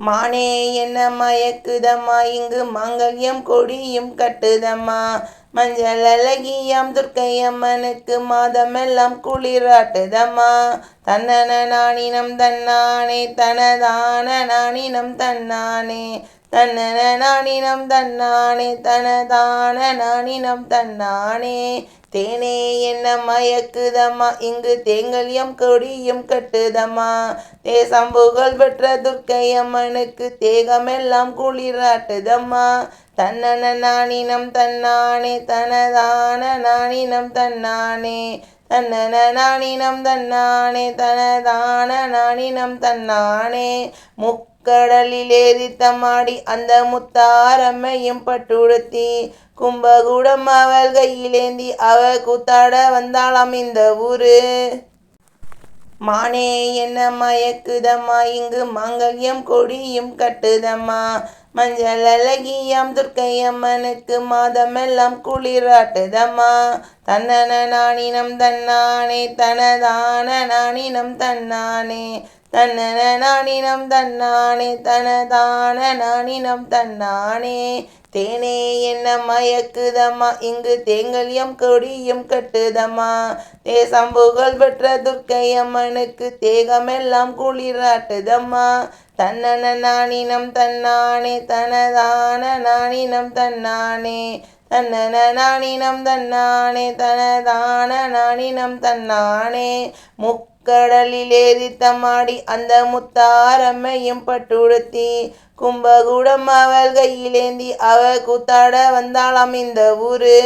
மானே என்ன மயக்குதம்மா? இங்கு மாங்கல்யம் கொடியும் கட்டுதம்மா. மஞ்சள் அழகியாம் துர்க்கையம்மனுக்கு மாதமெல்லாம் குளிராட்டுதம்மா. தன்னன நாணினம் தன்னானே தனதான நாணினம் தன்னானே. தன்னன நாணினம் தன்னானே தனதான நாணினம் தன்னானே. தேனே என்ன மயக்குதம்மா இங்கு தேங்கல்யம் கொடியும் கட்டுதம்மா. தேசம் புகழ் பெற்ற துர்க்கையம்மனுக்கு தேகமெல்லாம் குளிராட்டுதம்மா. தன்னன நாணினம் தன்னானே தனதான நாணினம் தன்னானே தன்னன நாணினம் தன்னானே தனதான நாணினம் தன்னானே. முக்கடலில் ஏறித்தமாடி அந்த முத்தாரம்மையும் பட்டுடுத்தி கும்பகூடம் அவள் கையிலேந்தி அவ கூத்தாட வந்தாளாம் இந்த ஊரு. மானே என்ன மயக்குதம்மா இங்கு மாங்கல்யம் கொடியும் கட்டுதம்மா. மஞ்சள் அழகியாம் துர்க்கையம்மனுக்கு மாதமெல்லாம் குளிராட்டுதம்மா. தன்னன நாணினம் தன்னானே தனதான நாணினம் தன்னானே. தன்னன நானினம் தன்னானே தனதான நானினம் தன்னானே. தேனே என்ன மயக்குதம்மா இங்கு தேங்கல்யம் கொடியும் கட்டுதம்மா. தேசம் புகழ் பெற்ற துர்க்கையம்மனுக்கு தேகமெல்லாம் குளிராட்டுதம்மா. தன்னன நானினம் தன்னானே தனதான நானினம் தன்னானே. தன்னன நானினம் தன்னானே தனதான நானினம் தன்னானே. முக்கடலில் ஏறித்தமாடி அந்த முத்தாரம்மையும் பட்டுடுத்தி. கும்பகூடம் அவள் கையிலேந்தி அவ கூத்தாட வந்தாளாம் இந்த ஊரு.